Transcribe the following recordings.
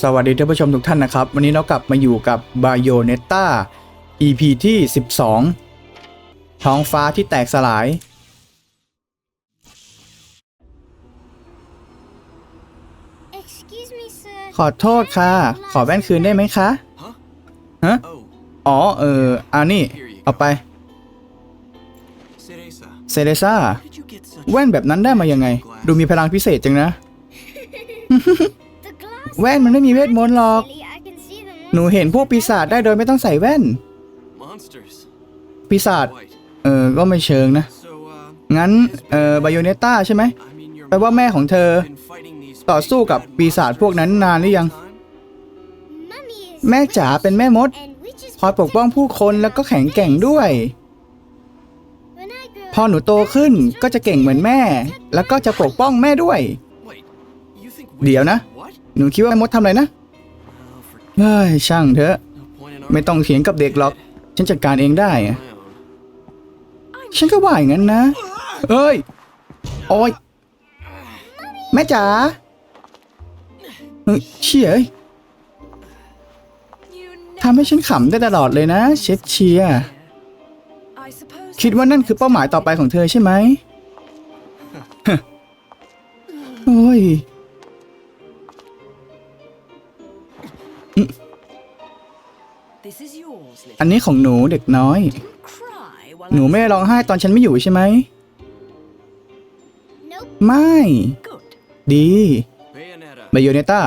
สวัสดีท่านผู้ชมทุกท่านนะครับ วันนี้เรากลับมาอยู่กับ Bayonetta EP ที่ 12 ท้องฟ้าที่แตกสลาย Excuse me, sir. ขอโทษค่ะ ขอแว่นคืนได้ไหมคะ ฮะ Oh, อ๋อ เอออันนี้ เอาไป Cereza. เซเลซ่า Did you get such แว่นแบบนั้นได้มายังไง ดูมีพลังพิเศษจังนะ The glass. แว่นมันไม่มีเวทมนต์หรอก Really, I can see them. หนูเห็นพวกปีศาจได้โดยไม่ต้องใส่แว่น monsters? ปีศาจ White. เออ ก็ไม่เชิงนะ So, uh, งั้น เออบายโอเนต้าใช่ไหม I mean, your แปลว่าแม่ของเธอ been fighting these ต่อสู้กับปีศาจพวกนั้นนานหรือยัง time? Mummy is. แม่จ๋าเป็นแม่มด And witches คอยปกป้องผู้คนแล้วก็แข็งแกร่งด้วย When I grow พอหนูโตขึ้นก็จะเก่งเหมือนแม่ แล้วก็จะปกป้องแม่ด้วย Wait, you think เดี๋ยวนะ What? หนูคิดว่าแม่มดทำอะไรนะเฮ้ยช่างเถอะ ไม่ต้องเถียงกับเด็กหรอก ฉันจัดการเองได้อะฉันก็ว่าอย่างนั้นนะ เอ้ย โอ้ย แม่จ๋าเฮ้ยเชี่ยทำให้ฉันขำได้ตลอดเลยนะ เชฟเชีย คิดว่านั่นคือเป้าหมายต่อไปของเธอใช่ไหมฮะโอ้ย อันนี้ของหนูเด็กน้อย Cry while หนู I ไม่ได้ร้องไห้ตอนฉันไม่อยู่ใช่ไหม Nope. ไม่ good. ดี Bayonetta. ไบโอเนต้า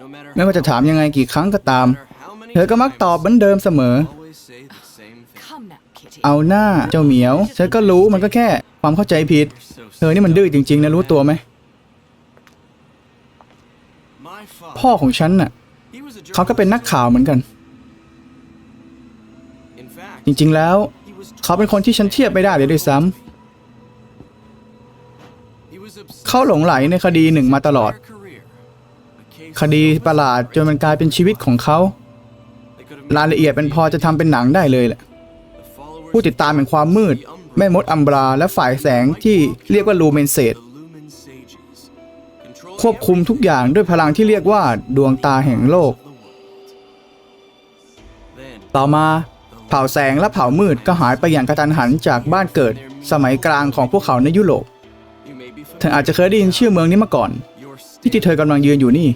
No matter ไม่ว่าจะถามยังไงกี่ครั้งก็ตาม no matter how many เธอก็มักตอบเหมือนเดิมเสมอ always say the same thing. Come now, Kitty. เอาหน้าเจ้าเหมียว เธอก็รู้มันก็แค่ความเข้าใจผิด So เธอนี่มันดื้อจริง ๆ นะรู้ตัวไหม My father. พ่อของฉันน่ะ He was a เขาก็เป็นนักข่าวเหมือนกัน จริงๆแล้ว เขาเป็นคนที่ฉันเทียบไม่ได้เลยด้วยซ้ำเขาหลงไหลในคดีหนึ่งมาตลอด คดีประหลาดจนมันกลายเป็นชีวิตของเขา รายละเอียดเป็นพอจะทำเป็นหนังได้เลยแหละ ผู้ติดตามแห่งความมืด แม่มดอัมบรา และฝ่ายแสงที่เรียกว่าลูเมนเซตควบคุมทุกอย่างด้วยพลังที่เรียกว่าดวงตาแห่งโลก ต่อมาเผ่าแสงและเผ่ามืดก็หายไปอย่างกระทันหันจากบ้านเกิด สมัยกลางของพวกเขาในยุโรปเธออาจจะเคยได้ยินชื่อเมืองนี้มาก่อน ที่ที่เธอกำลังยืนอยู่นี่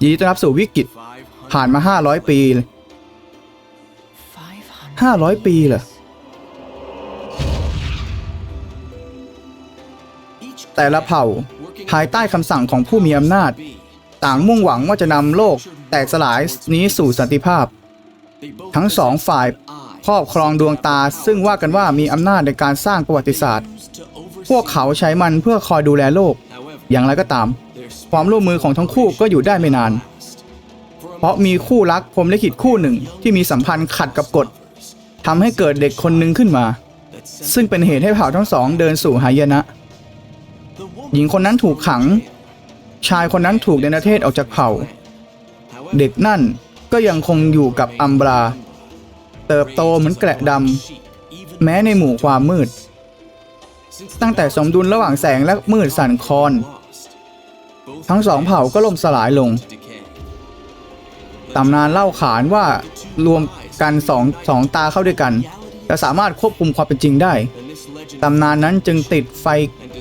ยินดีต้อนรับสู่วิกฤตผ่านมา 500 ปีเลย 500. ปีเหรอแต่ละเผ่าภายใต้คำสั่งของผู้มีอำนาจ ต่างมุ่งหวังว่าจะนำโลกแตกสลายนี้สู่สันติภาพ ทั้งสองฝ่ายครอบครองดวงตา ซึ่งว่ากันว่ามีอำนาจในการสร้างประวัติศาสตร์ พวกเขาใช้มันเพื่อคอยดูแลโลก อย่างไรก็ตาม ความร่วมมือของทั้งคู่ก็อยู่ได้ไม่นาน เพราะมีคู่รักพรมลิขิตคู่หนึ่งที่มีสัมพันธ์ขัดกับกฎทำให้เกิดเด็กคนหนึ่งขึ้นมา ซึ่งเป็นเหตุให้เผ่าทั้งสองเดินสู่หายนะ หญิงคนนั้นถูกขัง ชายคนนั้นถูกเนรเทศออกจากเผ่า เด็กนั่น ก็ยังคงอยู่กับอัมบรา เติบโตเหมือนแกะดำ แม้ในหมู่ความมืด ตั้งแต่สมดุลระหว่างแสงและมืดสั่นคลอน ทั้งสองเผ่าก็ล่มสลายลง ตำนานเล่าขานว่ารวมกันสองสองตาเข้าด้วยกันจะสามารถควบคุมความเป็นจริงได้ ตำนานนั้นจึงติดไฟ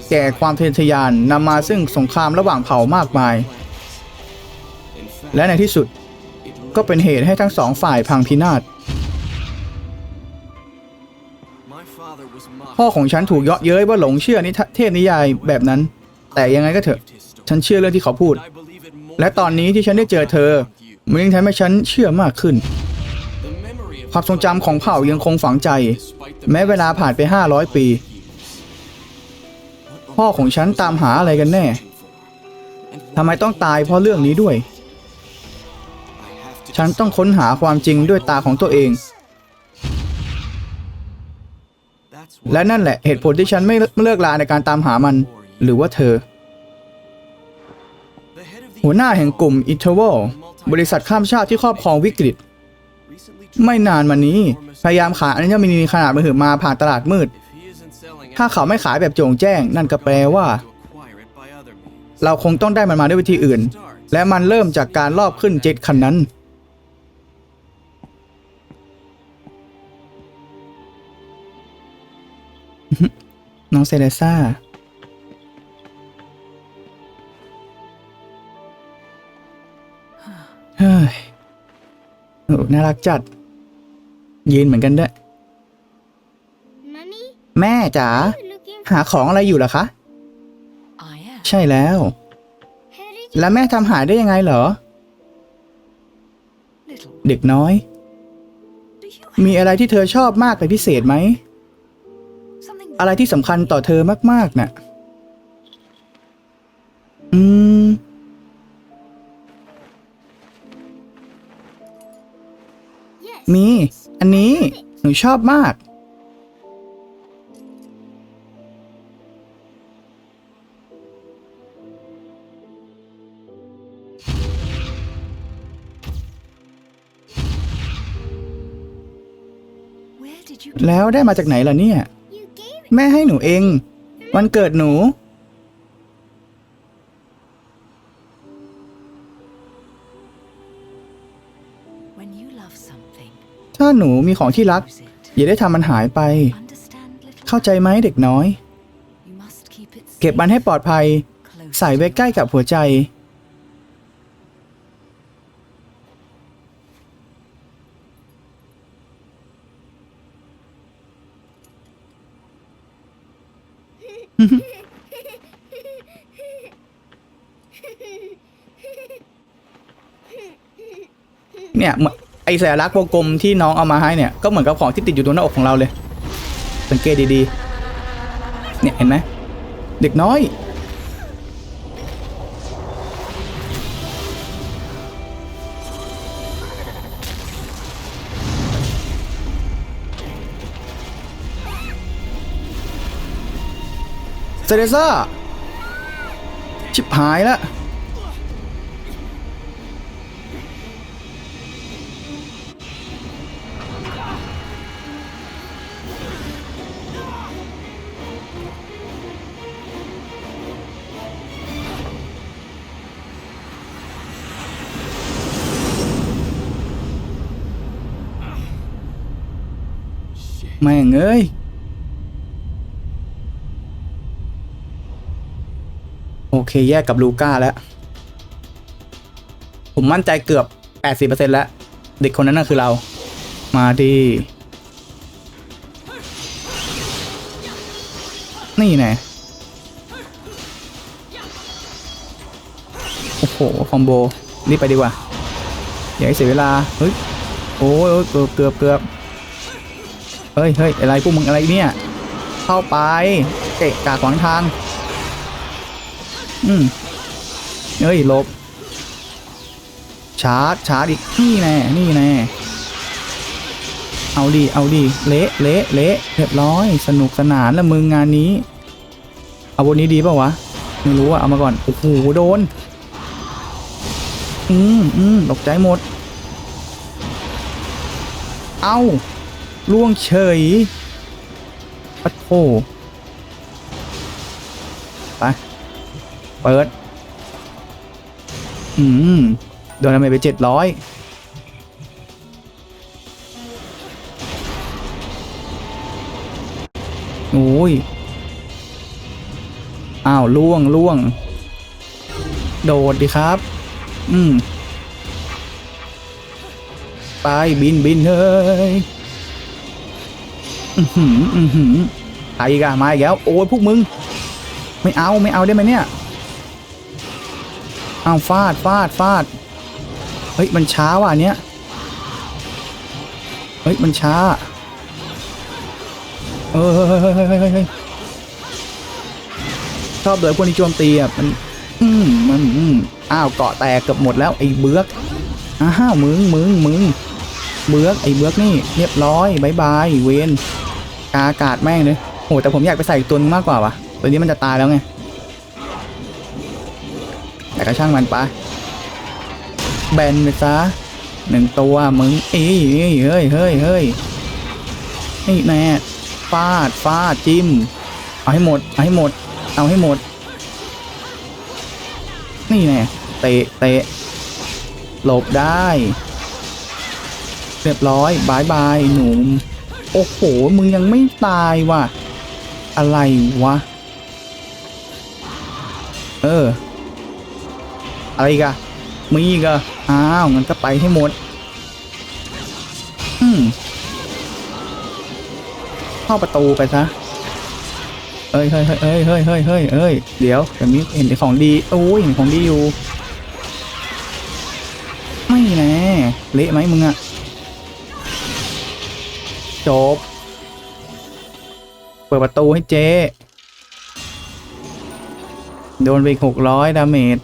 แก่ความเยอทยานนำมาซึ่งสงครามระหว่างเผ่ามากมาย และในที่สุด ก็เป็นเหตุให้ทั้งสองฝ่ายพังพินาศ My father was mocked พ่อของฉันถูกเยาะเย้ยว่าหลงเชื่อนิทะเทพนิยายแบบนั้น แต่ยังไงก็เถอะ his story. ฉันเชื่อเรื่องที่เขาพูด I believe it more และตอนนี้ที่ฉันได้เจอเธอมันยิ่งทำให้ฉันเชื่อมากขึ้น the memory of ความทรงจำของเผ่ายังคงฝังใจ despite the แม้เวลาผ่านไป 500 ปี พ่อของฉันตามหาอะไรกันแน่ทำไมต้องตายเพราะเรื่องนี้ด้วย ฉันต้องค้นหาความจริงด้วยตาของตัวเอง และนั่นแหละเหตุผลที่ฉันไม่เลิกลาในการตามหามัน หรือว่าเธอ หัวหน้าแห่งกลุ่มอินเทอร์วลบริษัทข้ามชาติที่ครอบครองวิกฤต ไม่นานมานี้ พยายามขายอัญมณีขนาดมหึมาผ่านตลาดมืด ถ้าเขาไม่ขายแบบโจ่งแจ้ง นั่นก็แปลว่า เราคงต้องได้มันมาด้วยวิธีอื่น และมันเริ่มจากการลอบขึ้นเจ็ตคันนั้น น้องเซเลซ่า เฮ้ยโอ้น่ารักจัด ยืนเหมือนกันด้วย Mummy, แม่จ๋า you looking หาของอะไรอยู่เหรอคะ I am. ใช่แล้ว How did you แล้วแม่ทำหายได้ยังไงเหรอ Little. เด็กน้อย Do you มีอะไรที่เธอชอบมากเป็นพิเศษไหม have something อะไรที่สำคัญต่อเธอมาก ๆน่ะ อืม Yes. มี อันนี้ หนูชอบมาก Where did you แล้วได้มาจากไหนล่ะเนี่ย You gave it. แม่ให้หนูเอง วันเกิดหนู when you love something? ถ้าหนูมีของที่รัก Use it. อย่าได้ทำมันหายไป Understand, little. เข้าใจไหมเด็กน้อย You must keep it เก็บมันให้ปลอดภัย close ใส่ไว้ใกล้กับหัวใจ เนี่ยเหมือนไอสัญลักษณ์วงกลมที่น้องเอามาให้เนี่ยก็เหมือนกับของที่ติดอยู่ตรงหน้าอกของเราเลย สังเกตดีๆ เนี่ยเห็นไหมเด็กน้อย เซเรซ่า ชิบหายแล้ว แม่งเอ้ยโอเค แยกกับลูก้าแล้ว ผมมั่นใจเกือบ 80%แล้ว เด็กคนนั้นน่ะคือเรา มาดี นี่แน่โอ้โห คอมโบ รีบไปดีกว่า อย่าให้เสียเวลา เฮ้ย โอ้ยโอ้ยเกือบเกือบเกือบ เฮ้ยเฮ้ยอะไรพวกมึงอะไรเนี่ย เข้าไปเกะกะขวางทาง อืมเฮ้ยหลบ ชาร์จชาร์จอีกนี่แน่นี่แน่เอาดีเอาดีเละเละเละเรียบร้อย สนุกสนานละมึงงานนี้ เอาบนนี้ดีเปล่าวะ ไม่รู้อะเอามาก่อน โอ้โห โดน อืมอืมตกใจหมด เอา ล่วงเฉยปัดโถไปเปิด อืม โดนดาเมไปเจ็ดร้อยโอ้ย อ้าวล่วงล่วง โดดดิครับ อืม ไปบินบินเฮ้ย อือหืออือหือใครอีกอะมาอีกแล้วโอ้ยพวกมึง ไม่เอาไม่เอาได้ไหมเนี่ยเอาฟาดฟาดฟาดเฮ้ยมันช้าว่ะเนี้ยเฮ้ยมันช้าเออเฮ้ยชอบเลยพวกนี้โจมตีอะมันอืมมันอืมอ้าวเกาะแตกเกือบหมดแล้วไอ้เบือกอ้าวมึงมึงมึงเบือกไอ้เบือกนี่เรียบร้อยบายบายเวน กาอากาศแม่งเลยโหแต่ผมอยากไปใส่อีกตัวนึงมากกว่าวะตัวนี้มันจะตายแล้วไงแต่ก็ช่างมันไปแบนไปซะหนึ่งตัวมึงเอ้ยเอ้ยเฮ้ยเฮ้ยเฮ้ยนี่แน่ฟาดฟาดจิ้ม เอาให้หมด เอาให้หมด เอาให้หมด นี่แน่เตะเตะหลบได้ เรียบร้อยบายบายหนุ่ม โอ้โห มึงยังไม่ตายว่ะ อะไรวะ เออ อะไรกะมีอีกอะอ้าว งั้นก็ไปให้หมด อืมเข้าประตูไปซะเอ้ยเฮ้ยเฮ้ยเฮ้ยเฮ้ยเฮ้ยเฮ้ยเดี๋ยวเดี๋ยวนี้เห็นของดี โอ้ยเห็นของดีอยู่ ไม่แน่เละไหมมึงอะ จบ เปิดประตูให้เจ๊โดนไปหกร้อยดาเมจ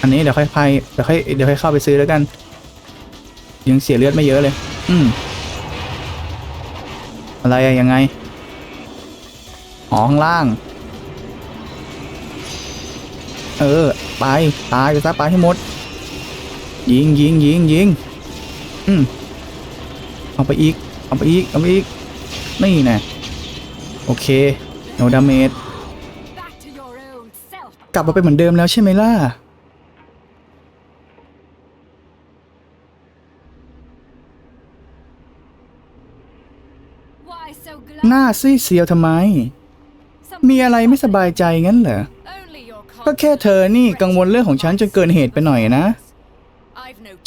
อันนี้เดี๋ยวค่อยไปเดี๋ยวค่อยเดี๋ยวค่อยเข้าไปซื้อแล้วกัน ยังเสียเลือดไม่เยอะเลย อืม อะไรอะยังไงอ๋อข้างล่าง เออ ไป ตายไปซะไปให้หมด ยิงยิงยิงยิง อืมเอาไปอีก เอาไปอีก เอาไปอีก นี่น่โอเค โนดาเมจกลับมาเป็นเหมือนเดิมแล้วใช่ไหมล่ะ หน้าซีเซียวทำไม มีอะไรไม่สบายใจงั้นเหรอ ก็แค่เธอนี่กังวลเรื่องของฉันจนเกินเหตุไปหน่อยนะ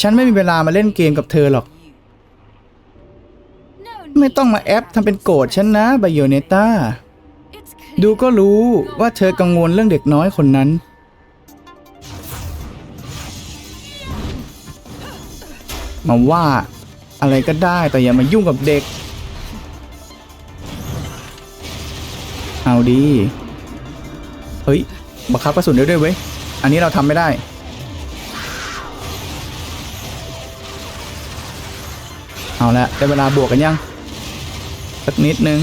ฉันไม่มีเวลามาเล่นเกมกับเธอหรอก ไม่ต้องมาแอปทำเป็นโกรธฉันนะไบโอเนต้า ดูก็รู้ว่าเธอกังวลเรื่องเด็กน้อยคนนั้น มาว่าอะไรก็ได้แต่อย่ามายุ่งกับเด็ก เอาดี เฮ้ย บังคับกระสุนได้ด้วยเว้ย อันนี้เราทำไม่ได้ เอาละได้เวลาบวกกันยังสักนิดนึง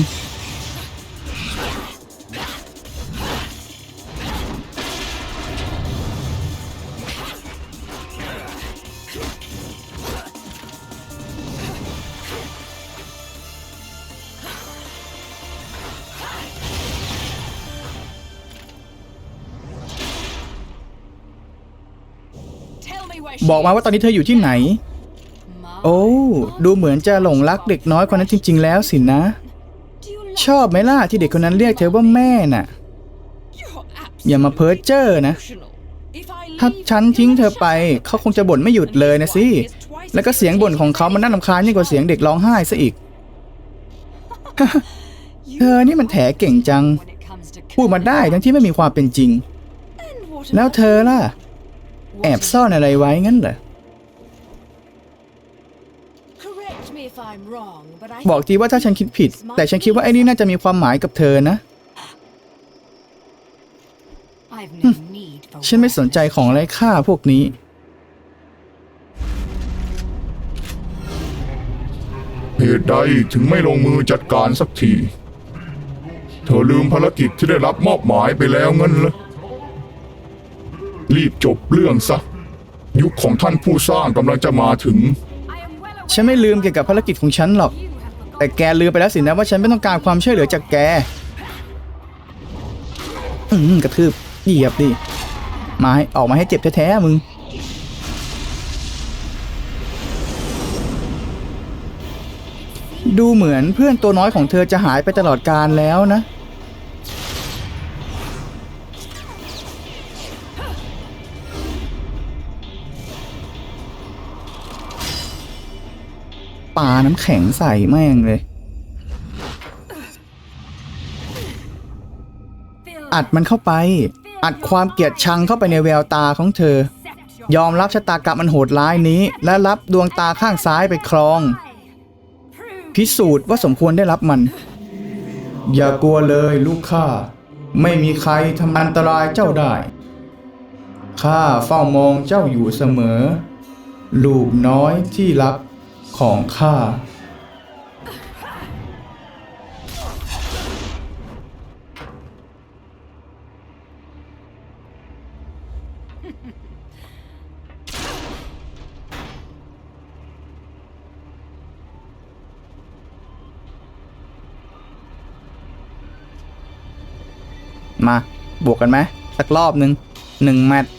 Tell me where บอกมาว่าตอนนี้เธออยู่ที่ไหน โอ้ ดูเหมือนจะหลงรักเด็กน้อยคนนั้นจริง ๆ แล้วสินะ ชอบไหมล่ะที่เด็กคนนั้นเรียกเธอว่าแม่น่ะ อย่ามาเพ้อเจ้อนะ ถ้าฉันทิ้งเธอไป เขาคงจะบ่นไม่หยุดเลยนะสิ แล้วก็เสียงบ่นของเขามันน่ารำคาญยิ่งกว่าเสียงเด็กร้องไห้ซะอีก เธอนี่มันแถเก่งจัง พูดมาได้ทั้งที่ไม่มีความเป็นจริง แล้วเธอล่ะ แอบซ่อนอะไรไว้งั้นเหรอ บอกทีว่าถ้าฉันคิดผิด แต่ฉันคิดว่าไอ้นี่น่าจะมีความหมายกับเธอนะ ฉันไม่สนใจของไร้ค่าพวกนี้ เหตุใดถึงไม่ลงมือจัดการสักที เธอลืมภารกิจที่ได้รับมอบหมายไปแล้วงั้นเหรอรีบจบเรื่องซะ ยุคของท่านผู้สร้างกำลังจะมาถึง ฉันไม่ลืมเกี่ยวกับภารกิจของฉันหรอก แต่แกลืมไปแล้วสินะว่าฉันไม่ต้องการความช่วยเหลือจากแก อืมกระทืบเหยียบดิ มาให้ออกมาให้เจ็บแท้ๆมึง ดูเหมือนเพื่อนตัวน้อยของเธอจะหายไปตลอดกาลแล้วนะ ปาน้ำแข็งใส่แม่งเลย อัดมันเข้าไป อัดความเกลียดชังเข้าไปในแววตาของเธอ ยอมรับชะตากรรมมันโหดร้ายนี้ และรับดวงตาข้างซ้ายไปครอง พิสูจน์ว่าสมควรได้รับมัน อย่ากลัวเลยลูกข้าไม่มีใครทำอันตรายเจ้าได้ข้าเฝ้ามองเจ้าอยู่เสมอ ลูกน้อยที่รัก ของข้า มา บวกกันไหมสักรอบหนึ่งหนึ่งแมตช์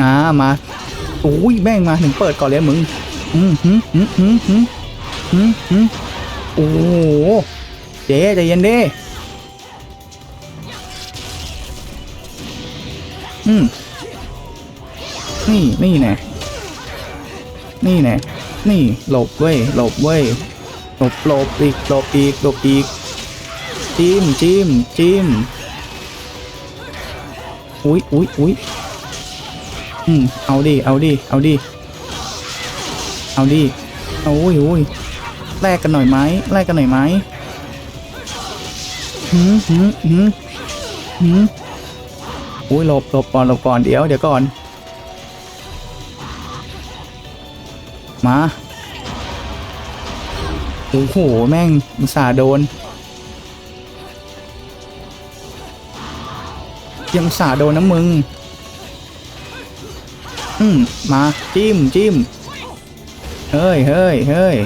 อ่า มา โอ้ยแม่งมาถึงเปิดก่อนเลยมึงอืมหืมหืมหืมหืมหืมหืมโอ้โหเจ๊ใจเย็นดิอืมนี่นี่แน่นี่แน่นี่หลบเว้ยหลบเว้ยหลบหลบอีกหลบอีกหลบอีกจิ้มจิ้มจิ้มอุ้ยอุ้ยอุ้ย อืมเอาดิ เอาดิ เอาดิ เอาดิเอาอุ้ยอุ้ยแลกกันหน่อยไหมแลกกันหน่อยไหมหืมหืมหืมหืมอุ้ยหลบหลบก่อนหลบก่อน เดี๋ยว เดี๋ยวก่อน มา โอ้โห แม่งอุตส่าห์โดนยังสาโดนนะมึง อืมาจิ้มจิ้มเฮ้ยเฮ้ยเฮ้ย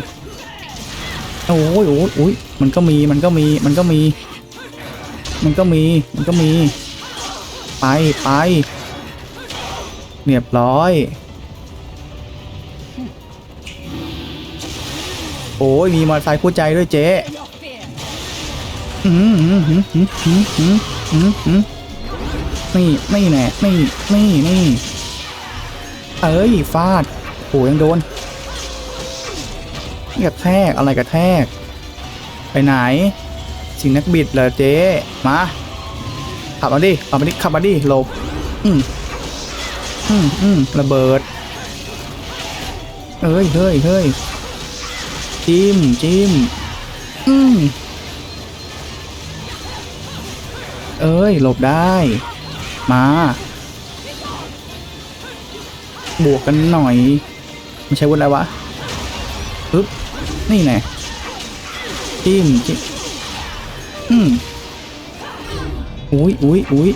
โอ้ยโอ้ยโอ้ยมันก็มีมันก็มีมันก็มี มันก็มีมันก็มี ไปไปเรียบร้อย โอ้ยมีมอเตอร์ไซค์คู่ใจด้วยเจ๊นี่ นี่แน่นี่ นี่ นี่ เอ้ยฟาดโหยังโดนกระแทกอะไรกระแทก ไปไหน สิงนักบิดเหรอเจ๊มาขับมาดิขับมาดิขับมาดิหลบอืมอืมอืมระเบิดเอ้ยเฮ้ยเฮ้ยจิ้มจิ้มอืมเอ้ยหลบได้ มา บวกกันหน่อย ไม่ใช่วุ้นอะไรวะปึ๊บนี่ไงจิ้มจิ้มอืมอุ้ยอุ้ยอุ้ย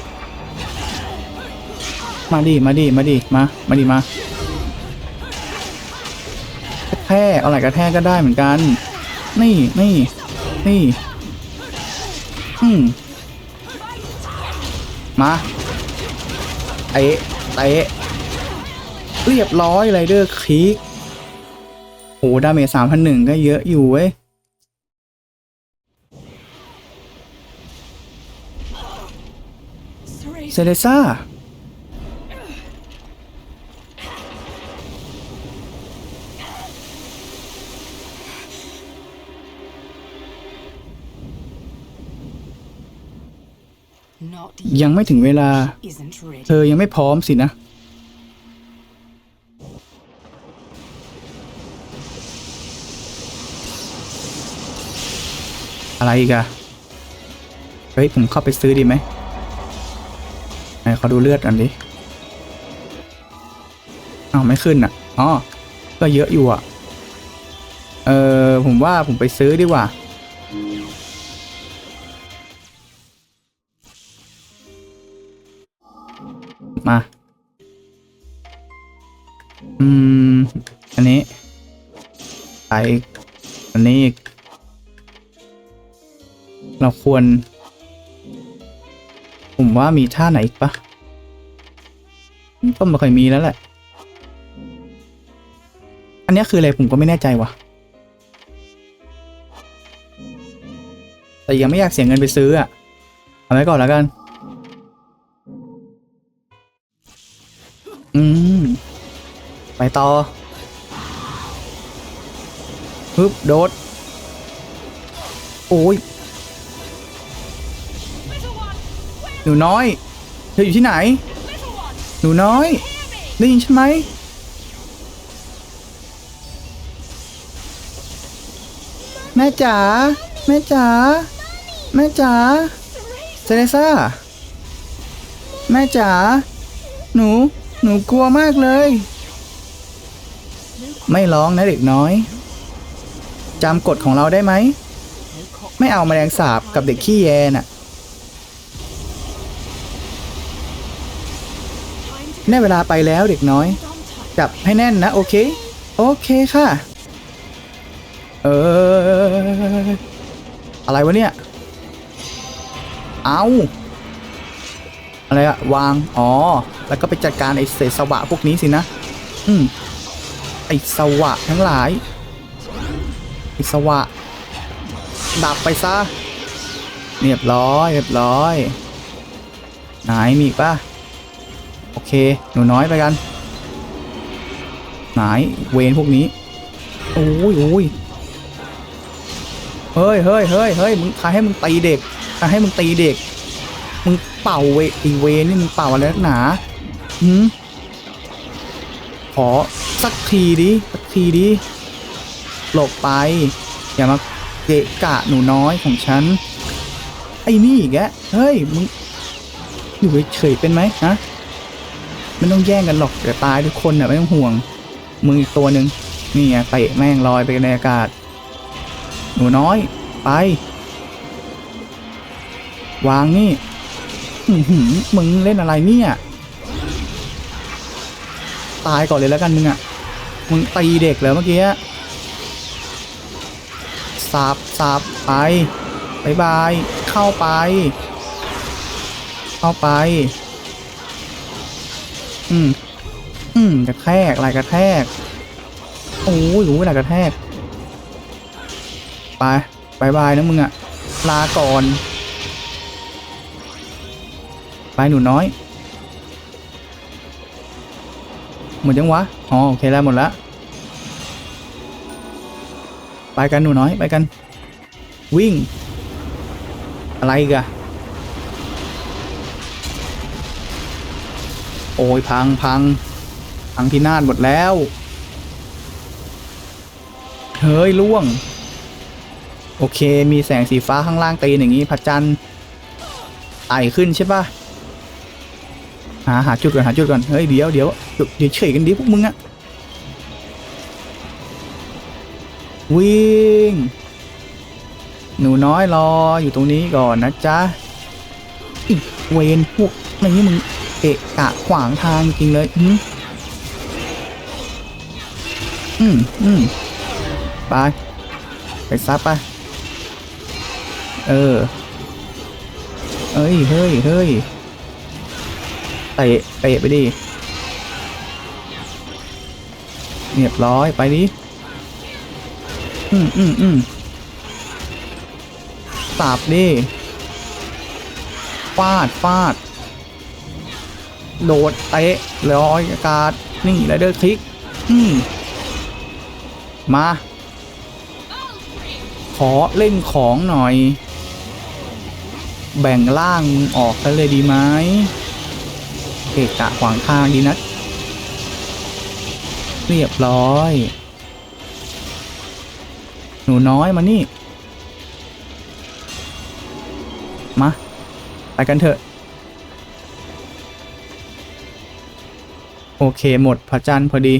มาดิมาดิมาดิมามาดิมากระแทกเอาอะไรกระแทกก็ได้เหมือนกัน นี่นี่นี่อืมมาเตะเตะ เรียบร้อยไรเดอร์คลิกโอ้ดาเมจสามพันหนึ่งก็เยอะอยู่เว้ยเซเลซ่ายังไม่ถึงเวลา เธอยังไม่พร้อมสินะ อะไรอีกอะเฮ้ย ผมเข้าไปซื้อดีไหมไหนขอดูเลือดกันดิอ้าวไม่ขึ้นอะอ๋อก็เยอะอยู่อะ เออผมว่าผมไปซื้อดีกว่า มา อืม อันนี้ ไป ควร ผมว่ามีท่าไหนอีกปะก็ไม่ค่อยมีแล้วแหละ อันนี้คืออะไรผมก็ไม่แน่ใจว่ะ แต่ยังไม่อยากเสียเงินไปซื้ออะเอาไว้ก่อนแล้วกัน อืม ไปต่อฮึบโดด โอ้ย หนูน้อย เธออยู่ที่ไหน หนูน้อย ได้ยินฉันไหมแม่จ๋าแม่จ๋าแม่จ๋าเซเลซ่าแม่จ๋าหนู หนูกลัวมากเลย ไม่ร้องนะเด็กน้อยจำกฎของเราได้ไหม ไม่เอาแมลงสาบกับเด็กขี้แยน่ะ ได้เวลาไปแล้วเด็กน้อย จับให้แน่นนะ โอเค โอเคค่ะ เออ อะไรวะเนี่ย เอาอะไรอะวาง อ๋อ แล้วก็ไปจัดการไอ้เศษสวะพวกนี้สินะ อืม ไอ้สวะทั้งหลาย ไอ้สวะ ดับไปซะ เรียบร้อย เรียบร้อย ไหนมีอีกป่ะ โอเค หนูน้อยไปกันไหนเวนพวกนี้ โอ้ยโอ้ยเฮ้ยเฮ้ยเฮ้ยเฮ้ยมึงใครให้มึงตีเด็กใครให้มึงตีเด็ก มึงเป่าเวอีเวนนี่มึงเป่าอะไรนักหนาหืมขอสักทีดิ สักทีดิ หลบไป อย่ามาเกะกะหนูน้อยของฉัน ไอ้นี่อีกแกเฮ้ย มึง อยู่เฉยเป็นไหมฮะ ไม่ต้องแย่งกันหรอกเดี๋ยวตายทุกคนน่ะไม่ต้องห่วงมึงอีกตัวหนึ่งนี่ไงเตะแม่งลอยไปในอากาศ หนูน้อย ไป วางนี่มึงเล่นอะไรเนี่ย ตายก่อนเลยแล้วกันมึงอะ มึงตีเด็กเหรอเมื่อกี้สาบสาบไปบายบาย เข้าไป เข้าไป อืม อืมกระแทกลายกระแทก โอ้ยรู้เวลากระแทก ไปบายบายนะมึงอะลาก่อน ไปหนูน้อย หมดยังวะ อ๋อโอเคแล้วหมดละ ไปกันหนูน้อยไปกัน วิ่ง อะไรอีกอ โอ้ยพังพังพังพินาศหมดแล้ว เฮ้ยล่วง โอเคมีแสงสีฟ้าข้างล่างตีนอย่างนี้พระจันทร์ไต่ขึ้นใช่ปะหาหาจุดก่อนหาจุดก่อนเฮ้ยเดี๋ยวเดี๋ยวจุดเฉยกันดิพวกมึงอะวิ่ง หนูน้อยรออยู่ตรงนี้ก่อนนะจ๊ะอิเวนพวกนี้มึง เกะกะขวางทางจริงเลย อืมอืมอืมไป ไปซับไป เออ เอ้ย เฮ้ย เฮ้ยเตะเตะไปดิเรียบร้อยไปดิอืมอืมอืมสาบดิฟาดฟาด โดดเตะลอยอากาศนี่ไรเดอร์คลิกอืมมา ขอเล่นของหน่อย แบ่งล่างออกกันเลยดีไหมเกะกะขวางทางดีนะ เรียบร้อย หนูน้อยมานี่ มา ไปกันเถอะ โอเคหมดพระจันทร์พอดี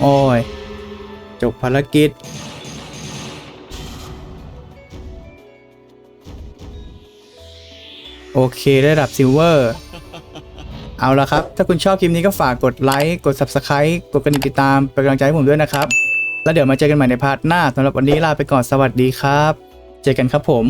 โอ้ย จบภารกิจ โอเคได้ระดับซิลเวอร์ เอาละครับ ถ้าคุณชอบคลิปนี้ก็ฝากกดไลค์ กด Subscribe กดกระดิ่งติดตาม เป็นกำลังใจให้ผมด้วยนะครับ แล้วเดี๋ยวมาเจอกันใหม่ในพาร์ทหน้าสำหรับวันนี้ลาไปก่อนสวัสดีครับ เจอกันครับผม